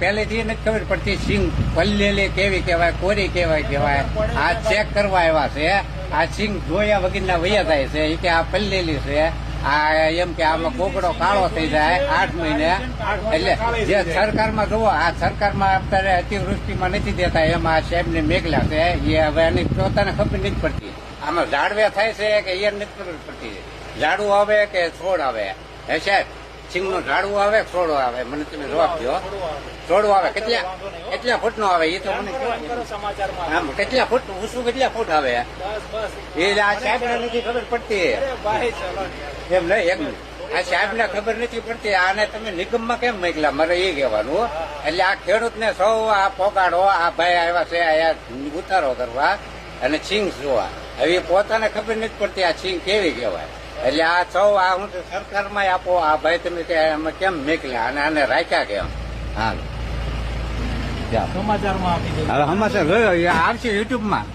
પહેલેથી નથી ખબર પડતી સિંગ પલ્લેલી કેવી કહેવાય, કોરી કેવાય કહેવાય. આ ચેક કરવા આવ્યા છે. આ સિંગ જોયા વગરના વૈયા થાય છે. એ કે આ પલ્લેલી છે. આ એમ કે આમાં કોકડો કાળો થઈ જાય આઠ મહિને. એટલે જે સરકારમાં જોવો આ સરકારમાં અત્યારે અતિવૃષ્ટિમાં નથી દેતા એમાં આ સાહેબને મેઘલા છે. એ હવે એની પોતાને ખબર નથી પડતી. આમાં ઝાડવે થાય છે કે એ નથી ખબર પડતી. ઝાડું આવે કે છોડ આવે? હે સાહેબ સિંગનું ઝાડવું આવે છોડો આવે. મને તમે જવાબ દો છોડવું આવે. કેટલા કેટલા ફૂટ નો આવે? એ તો મને આમ કેટલા ફૂટ ઊંચું કેટલા ફૂટ આવે? એ આ સાહેબને નથી ખબર પડતી. ને. એમ નહીં એક મિનિટ. આ સાહેબને ખબર નથી પડતી. આને તમે નિગમમાં કેમ મોકલા મારે એ કહેવાનું. એટલે આ ખેડૂતને સૌ આ પોગાડો. આ ભાઈ આવ્યા છે આયા ઉતારો કરવા. અને સિંગ જોવા. હવે એ પોતાને ખબર નથી પડતી આ સિંગ કેવી કહેવાય. એટલે આ સૌ આ હું તો સરકારમાં આપો આ ભાઈ તમે કે અમે કેમ નીકળ્યા? અને આને રાખ્યા કેમ? હા સમાચારમાં હવે સમાચાર આવશે યુટ્યુબમાં.